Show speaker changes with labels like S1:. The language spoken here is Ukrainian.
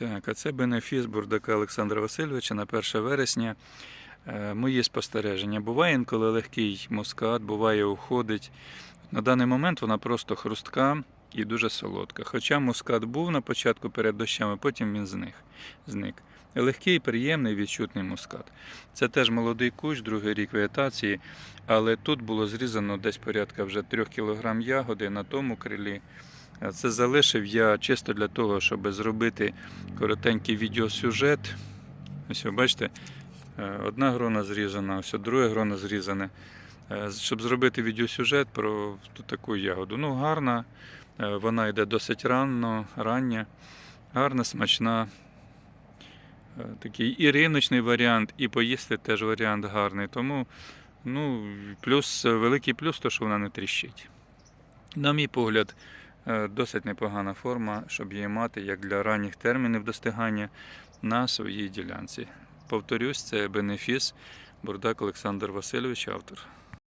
S1: Так, а це бенефіс бурдака Олександра Васильовича на 1 вересня. Е, Мої спостереження. Буває інколи легкий мускат, буває уходить. На даний момент вона просто хрустка і дуже солодка. Хоча мускат був на початку перед дощами, потім він зник. зник. Легкий, приємний, відчутний мускат. Це теж молодий кущ, другий рік вегетації, але тут було зрізано десь порядка вже 3 кг ягоди на тому крилі. Це залишив я чисто для того, щоб зробити коротенький відеосюжет. Ось ви бачите, е, одна грона зрізана, ось друге грона зрізане. Е, Щоб зробити відеосюжет про таку ягоду. Ну, гарна, е, вона йде досить рано, рання, гарна, смачна. Такий і риночний варіант, і поїсти теж варіант гарний. Тому ну, плюс, великий плюс, то, що вона не тріщить. На мій погляд, досить непогана форма, щоб її мати як для ранніх термінів достигання на своїй ділянці. Повторюсь, це бенефіс Бурдак Олександр Васильович, автор.